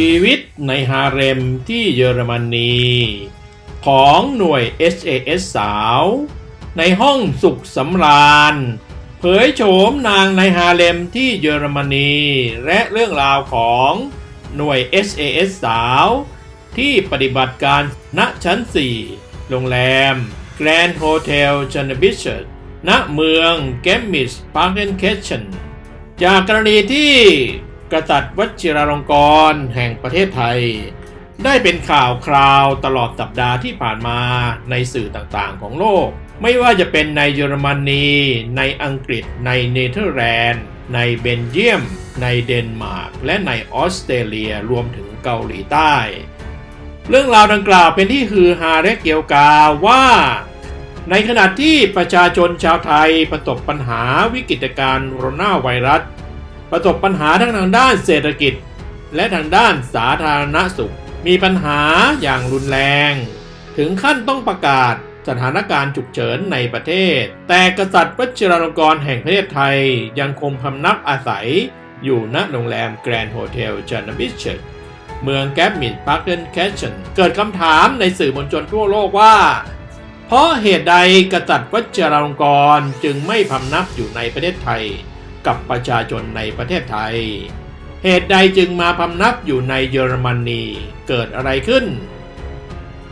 ชีวิตในฮาเร็มที่เยอรมนี ของหน่วย SAS สาว ในห้องสุขสำราญ เผยโฉมนางในฮาเร็มที่เยอรมนี และเรื่องราวของหน่วย SAS สาว ที่ปฏิบัติการณชั้น 4 โรงแรม Grand Hotel j a n n b i s h ณเมืองแกมมิสปาร์เกนเคชนจากกรณีที่ กษัตริย์วชิราลงกรณ์แห่งประเทศไทย ได้เป็นข่าวคราวตลอดสัปดาห์ที่ผ่านมาในสื่อต่างๆของโลก ไม่ว่าจะเป็นในเยอรมนี ในอังกฤษ ในเนเธอร์แลนด์ ในเบนเยียม ในเดนมาร์ก และในออสเตรเลียรวมถึงเกาหลีใต้ เรื่องราวดังกล่าวเป็นที่ฮือฮาและเกี่ยวกาว่าในขณะที่ประชาชนชาวไทยประสบปัญหาวิกฤตการณ์โคโรนาไวรัส ประสบปัญหาทั้งทางด้านเศรษฐกิจ และทางด้านสาธารณสุข มีปัญหาอย่างรุนแรง ถึงขั้นต้องประกาศสถานการณ์ฉุกเฉินในประเทศ แต่กษัตริย์วชิราลงกรณ์แห่งประเทศไทยยังคงพำนักอาศัยอยู่ณโรงแรมแกรนด์โฮเทลจันบิชเชตเมืองแกปมิดพาร์คเกนแคชเชนเกิดคำถามในสื่อมวลชนทั่วโลกว่า เพราะเหตุใดกษัตริย์วชิราลงกรณ์จึงไม่พำนักอยู่ในประเทศไทย กับประชาชนในประเทศไทย เหตุใดจึงมาพำนักอยู่ในเยอรมนีเกิดอะไรขึ้น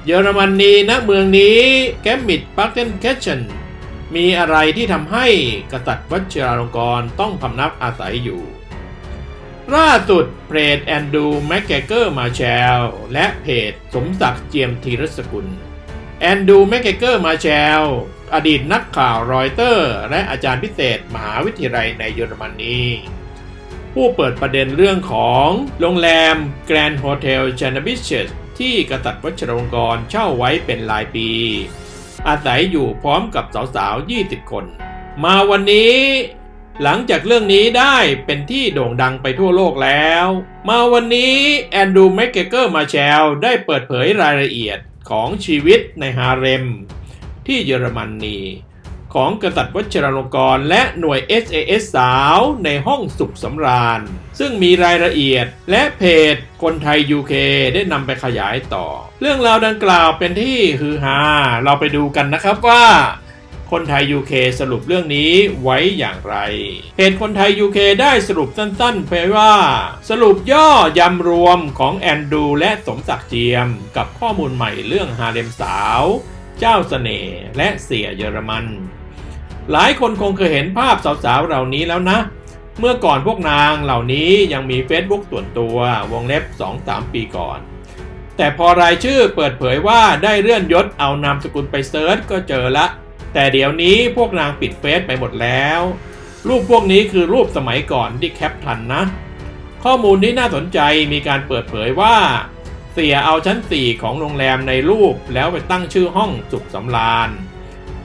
เยอรมนีณเมืองนี้แกมมิดปาร์เทนแคชเชนมีอะไรที่ทำให้กษัตริย์วชิราลงกรณ์ต้องพำนักอาศัยอยู่ล่าสุดเพจแอนดูแมกเกเกอร์มาแชลและเพจสมศักดิ์เจียมธีรสกุล แอนดูแมกเกอร์มาแชลอดีตนักข่าวรอยเตอร์ และอาจารย์พิเศษมหาวิทยาลัยในเยอรมนีผู้เปิดประเด็นเรื่องของโรงแรม Grand Hotel j a n a b i s h e t ที่กษัตริย์วชิรงกรเช่าไว้เป็นรายปี อาศัยอยู่พร้อมกับสาวๆ 20 คน มาวันนี้ หลังจากเรื่องนี้ได้เป็นที่โด่งดังไปทั่วโลกแล้ว มาวันนี้แอนดูแมกเกเกอร์มาแชลได้เปิดเผยรายละเอียด ของชีวิตในฮาเร็ม ที่เยอรมนนี ของกษัตริย์วชิรลงกรณ์และหน่วย SAS สาวในห้องสุขสำราญ ซึ่งมีรายละเอียดและเพจคนไทย UK ได้นำไปขยายต่อ เรื่องราวดังกล่าวเป็นที่ฮือฮาเราไปดูกันนะครับว่า คนไทย UK สรุปเรื่องนี้ไว้อย่างไร เพจคนไทย UK ได้สรุปสั้นๆไปว่า สรุปย่อยำรวมของแอนดูและสมศักดิ์เจียม กับข้อมูลใหม่เรื่องฮาเลมสาว เจ้าเสน่ห์และเสียเยอรมัน หลายคนคงเคยเห็นภาพสาวๆเหล่านี้แล้วนะ เมื่อก่อนพวกนางเหล่านี้ยังมี Facebook ส่วนตัววงเล็บ 2-3 ปีก่อนแต่พอรายชื่อเปิดเผยว่าได้เลื่อนยศเอานามสกุลไปเซิร์ชก็เจอละ แต่เดี๋ยวนี้พวกนางปิดเฟซไปหมดแล้ว รูปพวกนี้คือรูปสมัยก่อนที่แคปทันนะ ข้อมูลที่น่าสนใจมีการเปิดเผยว่า เสียเอาชั้น 4 ของโรงแรมในรูปแล้วไปตั้งชื่อห้องสุขสำราญ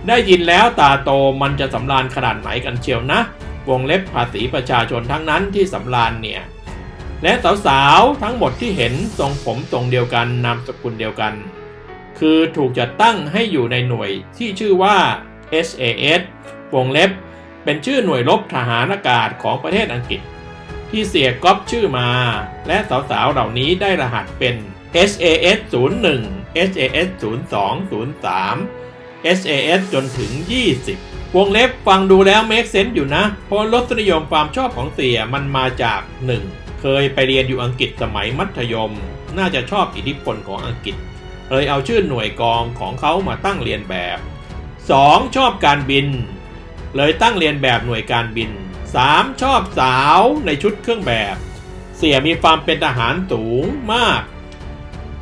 ได้ยินแล้วตาโตมันจะสำราญขนาดไหนกันเชียวนะ วงเล็บภาษีประชาชนทั้งนั้นที่สำราญเนี่ยและสาวๆทั้งหมดที่เห็นทรงผมทรงเดียวกันนามสกุลเดียวกัน คือถูกจัดตั้งให้อยู่ในหน่วยที่ชื่อว่า SAS วงเล็บ เป็นชื่อหน่วยรบทหารอากาศของประเทศอังกฤษ ที่เสียก๊อปชื่อมา และสาวๆเหล่านี้ได้รหัสเป็น SAS 01 SAS 02 03 SAS จนถึง 20 วงเล็บฟังดูแล้วเมคเซนต์อยู่นะ เพราะรสนิยมความชอบของเสียมันมาจาก 1. เคยไปเรียนอยู่อังกฤษสมัยมัธยม น่าจะชอบอิทธิพลของอังกฤษ เลยเอาชื่อหน่วยกองของเขามาตั้งเรียนแบบ 2. ชอบการบิน เลยตั้งเรียนแบบหน่วยการบิน 3. ชอบสาวในชุดเครื่องแบบ เสียมีความเป็นทหารสูงมาก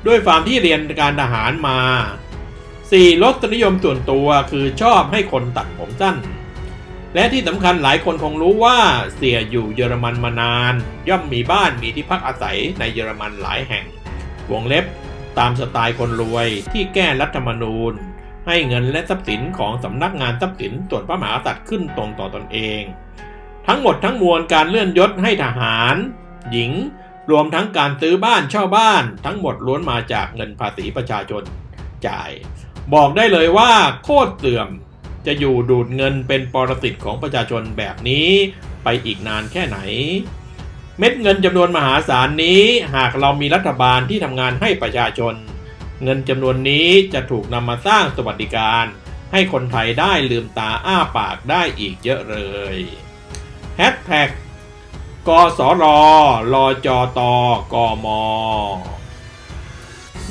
ด้วยความที่เรียนการทหารมา 4. รสนิยมส่วนตัวคือชอบให้คนตัดผมสั้น และที่สำคัญหลายคนคงรู้ว่าเสียอยู่เยอรมันมานาน ย่อมมีบ้านมีที่พักอาศัยในเยอรมันหลายแห่ง วงเล็บ ตามสไตล์คนรวยที่แก้รัฐธรรมนูญ ให้เงินและทรัพย์สินของสำนักงานทรัพย์สินส่วนพระมหากษัตริย์ขึ้นตรงต่อตอนเอง ทั้งหมดทั้งมวลการเลื่อนยศให้ทหาร หญิง รวมทั้งการซื้อบ้านเช่าบ้าน ทั้งหมดล้วนมาจากเงินภาษีประชาชนจ่าย บอกได้เลยว่าโคตรเสื่อมจะอยู่ดูดเงินเป็นปรสิตของประชาชนแบบนี้ไปอีกนานแค่ไหน เม็ดเงินจำนวนมหาศาลนี้หากเรามีรัฐบาลที่ทำงานให้ประชาชน เงินจำนวนนี้จะถูกนำมาสร้างสวัสดิการ ให้คนไทยได้ลืมตาอ้าปากได้อีกเยอะเลยแฮชแท็กกสรลจตกม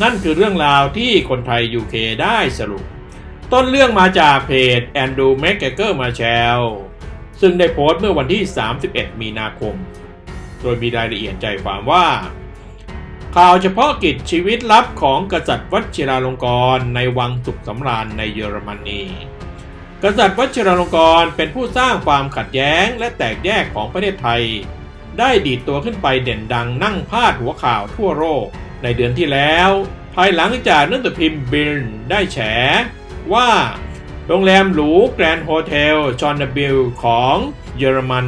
นั่นคือเรื่องราวที่คนไทย UK ได้สรุป ต้นเรื่องมาจากเพจแอนดูแมกเกอร์มาแชลซึ่งได้โพสต์เมื่อวันที่ 31 มีนาคม โดยมีรายละเอียดใจความว่า ข่าวเฉพาะกิจชีวิตลับของกษัตริย์วัชิราลงกรณ์ในวังสุขสำราญในเยอรมนี กษัตริย์วัชิราลงกรณ์เป็นผู้สร้างความขัดแย้งและแตกแยกของประเทศไทย ได้ดีดตัวขึ้นไปเด่นดังนั่งพาดหัวข่าวทั่วโลกในเดือนที่แล้ว ภายหลังจากนังสือพิมพ์บิลได้แฉว่าโรงแรมหรูแกรนด์โฮเทลชอนนาบิลของเยอรมัน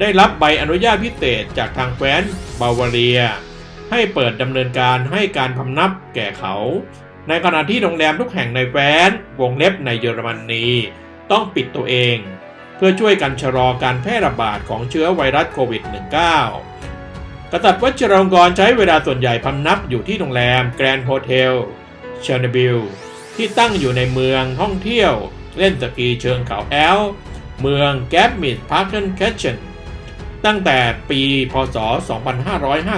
ได้รับใบอนุญาตพิเศษจากทางแคว้นบาวาเรีย ให้เปิดดำเนินการให้การพำนับแก่เขา ในขณะที่โรงแรมทุกแห่งในแคว้นวงเล็บในเยอรมนีต้องปิดตัวเอง เพื่อช่วยกันชะลอการแพร่ระบาดของเชื้อไวรัสโควิด -19 กษัตริย์วัชรลงกรใช้เวลาส่วนใหญ่พำนับอยู่ที่โรงแรมแกรนด์โฮเทลเชอร์นบิลที่ตั้งอยู่ในเมืองท่องเที่ยว เล่นสกีเชิงเขาแอลเมืองแกบมิดพาร์เกนแคชเชน ตั้งแต่ปีพศ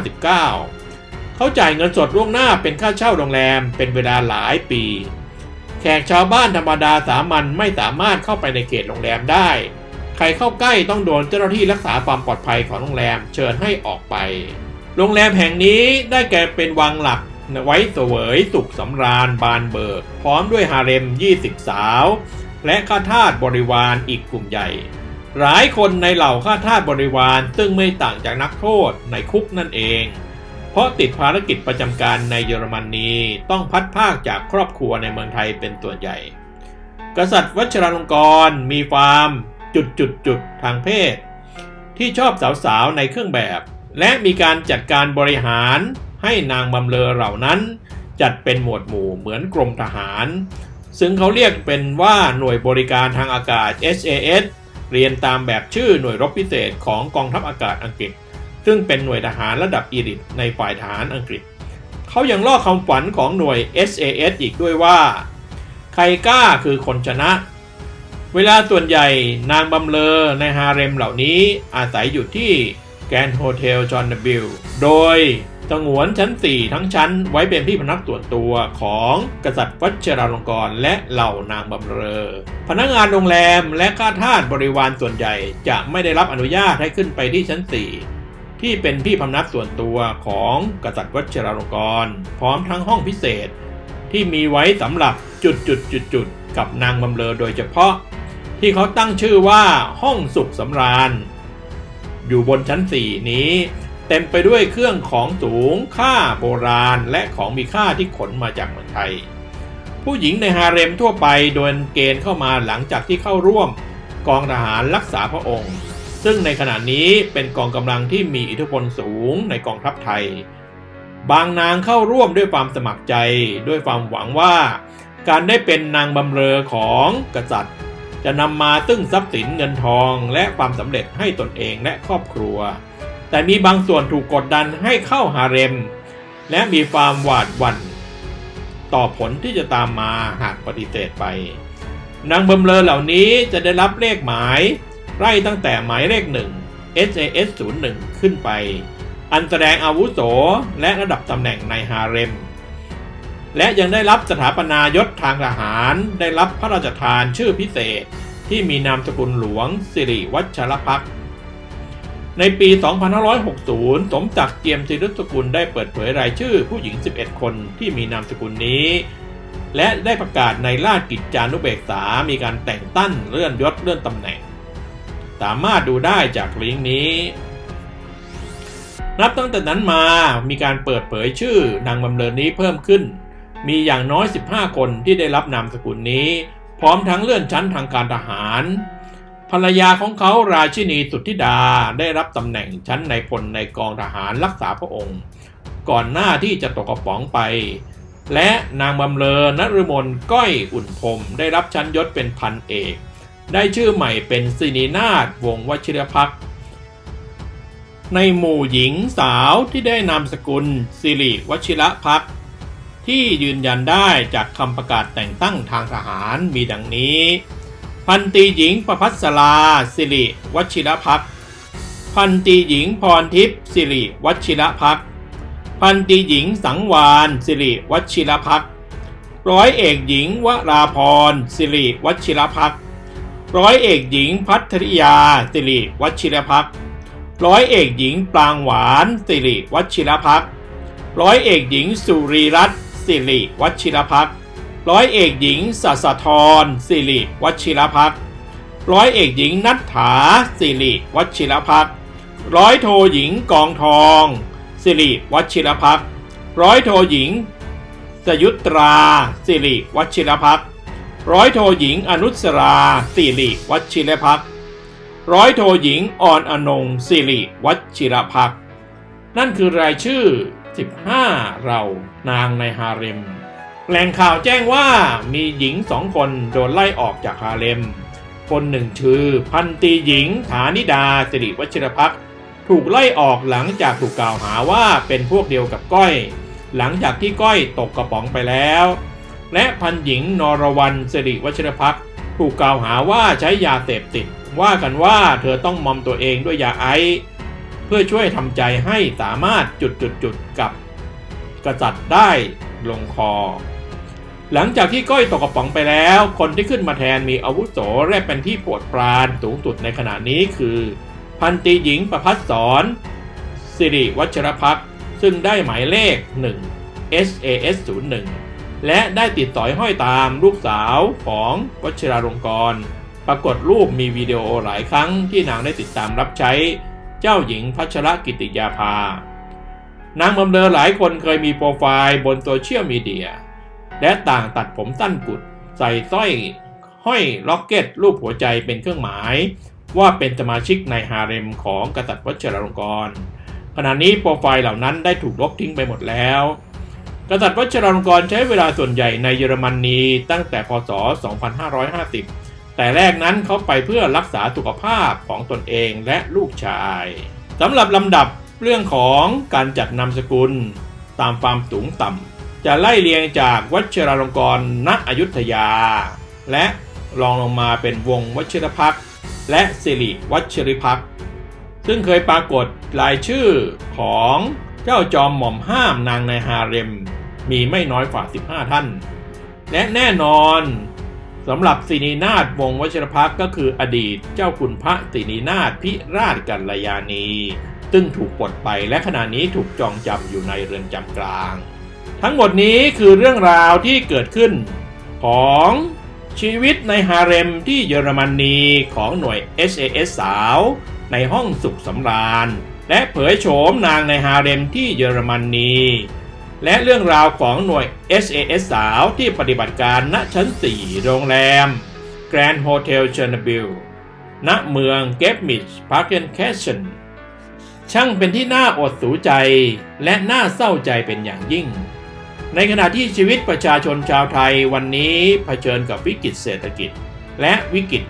2559 เขาจ่ายเงินสดล่วงหน้าเป็นค่าเช่าโรงแรมเป็นเวลาหลายปี แขกชาวบ้านธรรมดาสามัญไม่สามารถเข้าไปในเขตโรงแรมได้ ใครเข้าใกล้ต้องโดนเจ้าหน้าที่รักษาความปลอดภัยของโรงแรมเชิญให้ออกไป โรงแรมแห่งนี้ได้แก่เป็นวังหลักไว้เสวยสุขสำราญบานเบิก พร้อมด้วยฮาเร็ม 20 สาว และข้าทาสบริวารอีกกลุ่มใหญ่ หลายคนในเหล่าข้าทาสบริวารซึ่งไม่ต่างจากนักโทษในคุกนั่นเอง เพราะติดภารกิจประจำการในเยอรมนีต้องพัดภาคจากครอบครัวในเมืองไทยเป็นส่วนใหญ่ กษัตริย์วัชรลงกรณ์มีความจุดจุดจุดทางเพศ ที่ชอบสาวๆในเครื่องแบบ และมีการจัดการบริหารให้นางบำเลอเหล่านั้นจัดเป็นหมวดหมู่เหมือนกรมทหาร ซึ่งเขาเรียกเป็นว่าหน่วยบริการทางอากาศ SAS เรียนตามแบบชื่อหน่วยรบพิเศษของกองทัพอากาศอังกฤษ ซึ่งเป็นหน่วยทหารระดับอีลิตในฝ่ายทหารอังกฤษ เขายังล่อคำฝันของหน่วย SAS อีกด้วยว่า ใครกล้าคือคนชนะ เวลาส่วนใหญ่นางบำเลอในฮาเร็มเหล่านี้อาศัยอยู่ที่แกรนด์โฮเทลจอห์นบิลโดย สงวนชั้น 4 ทั้งชั้น ไว้เป็นที่พนักส่วนตัวของกษัตริย์วัชราลงกรณ์และเหล่านางบำเรอ พนักงานโรงแรมและข้าทาสบริวารส่วนใหญ่จะไม่ได้รับอนุญาตให้ขึ้นไปที่ชั้น 4ที่เป็นที่พำนักส่วนตัวของกษัตริย์วัชราลงกรณ์พร้อมทั้งห้องพิเศษ ที่มีไว้สำหรับจุดจุดจุดจุดๆกับนางบำเรอโดยเฉพาะ ที่เขาตั้งชื่อว่าห้องสุขสำราญ อยู่บนชั้น 4 นี้ เต็มไปด้วยเครื่องของสูงค่าโบราณและของมีค่าที่ขนมาจากเมืองไทย ผู้หญิงในฮาเร็มทั่วไปโดนเกณฑ์เข้ามาหลังจากที่เข้าร่วม กองทหารรักษาพระองค์ ซึ่งในขณะนี้เป็นกองกำลังที่มีอิทธิพลสูงในกองทัพไทย บางนางเข้าร่วมด้วยความสมัครใจด้วยความหวังว่า การได้เป็นนางบำเรอของกษัตริย์ จะนำมาซึ่งทรัพย์สินเงินทองและความสำเร็จให้ตนเองและครอบครัว แต่มีบางส่วนถูกกดดันให้เข้าหาเร็ม และมีความหวาดหวั่นต่อผลที่จะตามมาหากปฏิเสธไป นางบำเรอเหล่านี้จะได้รับเลขหมายไล่ตั้งแต่หมายเลขหนึ่ง SAS 01ขึ้นไป อันแสดงอาวุโสและระดับตำแหน่งในฮาเร็ม และยังได้รับสถาปนายศทางทหาร ได้รับพระราชทานชื่อพิเศษที่มีนามสกุลหลวงสิริวัชรพักษ์ ในปี 2560 สมศักดิ์เจียมศิริสกุลได้เปิดเผยรายชื่อผู้หญิง 11 คนที่มีนามสกุลนี้ และได้ประกาศในราชกิจจานุเบกษา มีการแต่งตั้งเลื่อนยศเลื่อนตำแหน่ง สามารถดูได้จากลิงก์นี้ นับตั้งแต่นั้นมามีการเปิดเผยชื่อนางบำเรอนี้เพิ่มขึ้น มีอย่างน้อย 15 คนที่ได้รับนามสกุลนี้ พร้อมทั้งเลื่อนชั้นทางการทหาร ภรรยาของเขาราชินีสุทธิดาได้รับตำแหน่งชั้นในพลในกองทหารรักษาพระองค์ ก่อนหน้าที่จะตกกระป๋องไป และนางบำเรอนฤมลก้อยอุ่นพรมได้รับชั้นยศเป็นพันเอก ได้ชื่อใหม่เป็นสินีนาถวงศ์วชิรพักในหมู่หญิงสาวที่ได้นามสกุลสิริวชิระพักที่ยืนยันได้จากคำประกาศแต่งตั้งทางทหารมีดังนี้ พันตีหญิงประพัสราสิริวัชิรพักพันตีหญิงพรทิพย์สิริวัชิรพักพันตีหญิงสังวานสิริวัชิรพักร้อยเอกหญิงวราพรสิริวัชิรพักร้อยเอกหญิงพัทริยาสิริวัชิรพักร้อยเอกหญิงปรางหวานสิริวัชิรพักร้อยเอกหญิงสุรีรัตน์สิริวัชิรพัก ร้อยเอกหญิงสัสธรสิริวัชิรพักษ์ร้อยเอกหญิงนัทถาสิริวัชิรพักษ์ร้อยโทหญิงกองทองสิริวัชิรพักษ์ร้อยโทหญิง สยุตราสิริวัชิรพักษ์ร้อยโทหญิงอนุสราสิริวัชิรพักษ์ร้อยโทหญิงอ่อนอนงสิริวัชิรพักษ์นั่นคือรายชื่อ 15 เรานางในฮาเร็ม แหล่งข่าวแจ้งว่ามีหญิงสองคนโดนไล่ออกจากฮาเร็มคนหนึ่งชื่อพันตีหญิงฐานิดาสิริวชิรพักษ์ถูกไล่ออกหลังจากถูกกล่าวหาว่าเป็นพวกเดียวกับก้อย หลังจากที่ก้อยตกกระป๋องไปแล้ว และพันหญิงนรวรรณสิริวชิรพักษ์ถูกกล่าวหาว่าใช้ยาเสพติด ว่ากันว่าเธอต้องมอมตัวเองด้วยยาไอซ์เพื่อช่วยทำใจให้สามารถจุดจุดจุดๆๆกับกษัตริย์ได้ลงคอ หลังจากที่ก้อยตกกระป๋องไปแล้ว คนที่ขึ้นมาแทนมีอาวุโสและเป็นที่โปรดปรานสูงสุดในขณะนี้คือ พันตีหญิงประพัฒสอนสิริวัชรพักษ์ซึ่งได้หมายเลข 1 SAS 01และได้ติดสอยห้อยตามลูกสาวของวัชราลงกร ปรากฏรูปมีวิดีโอหลายครั้งที่นางได้ติดตามรับใช้ เจ้าหญิงพัชรกิติยาภา นางบำเรอหลายคนเคยมีโปรไฟล์บนโซเชียลมีเดีย และต่างตัดผมสั้นกุด ใส่สร้อยห้อยล็อกเก็ต รูปหัวใจเป็นเครื่องหมาย ว่าเป็นสมาชิกในฮาเร็มของกษัตริย์วัชรลงกรณ์ขณะนี้โปรไฟล์เหล่านั้นได้ถูกลบทิ้งไปหมดแล้ว กษัตริย์วัชรลงกรณ์ใช้เวลาส่วนใหญ่ในเยอรมนีตั้งแต่พศ 2550 แต่แรกนั้นเขาไปเพื่อรักษาสุขภาพของตนเองและลูกชายสำหรับลำดับเรื่องของการจัดนามสกุลตามความสูงต่ำ จะไล่เรียงจากวัชิราลงกรณ์ณอยุธยา และรองลงมาเป็นวงวัชิรพักและสิริวัชริพักซึ่งเคยปรากฏรายชื่อของเจ้าจอมหม่อมห้ามนางในฮาเร็ม มีไม่น้อยกว่า 15 ท่าน และแน่นอนสำหรับสินีนาถวงศ์วชิรพักก็คืออดีตเจ้าคุณพระสินีนาถพิราชกัลยาณี ซึ่งถูกปลดไปและขณะนี้ถูกจองจำอยู่ในเรือนจำกลาง ทั้งหมดนี้คือเรื่องราวที่เกิดขึ้น ของชีวิตในฮาเร็มที่เยอรมนีของหน่วย SAS สาว ในห้องสุขสำราญ และเผยโฉมนางในฮาเร็มที่เยอรมนี และเรื่องราวของหน่วย SAS สาวที่ปฏิบัติการณชั้น 4 โรงแรม Grand Hotel c h e r n o b y l ณเมืองเกฟมิชพาร์เกนแคชนช่างเป็นที่น่าอดสูใจและน่าเศร้าใจเป็นอย่างยิ่ง ในขณะที่ชีวิตประชาชนชาวไทยวันนี้เผชิญกับวิกฤตเศรษฐกิจ และวิกฤต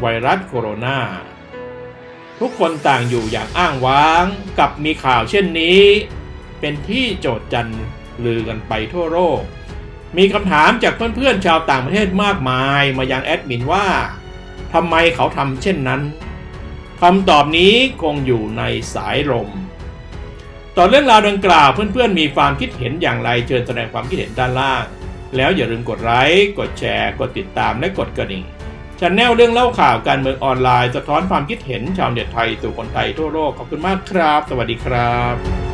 ไวรัสโคโรนาทุกคนต่างอยู่อย่างอ้างว้างกับมีข่าวเช่นนี้ เป็นที่โจทย์จันลือกันไปทั่วโลก มีคำถามจากเพื่อนๆชาวต่างประเทศมากมายมายังแอดมินว่าทำไมเขาทำเช่นนั้นคำตอบนี้คงอยู่ในสายลม ต่อเรื่องราวดังกล่าวเพื่อนๆมีความคิดเห็นอย่างไรเชิญแสดงความคิดเห็นด้านล่าง แล้วอย่าลืมกดไลค์กดแชร์ กดติดตามและกดกระดิ่งชแนลเรื่องเล่าข่าวการเมืองออนไลน์ สะท้อนความคิดเห็นชาวเน็ตไทยสู่คนไทยทั่วโลกขอบคุณมากครับ สวัสดีครับ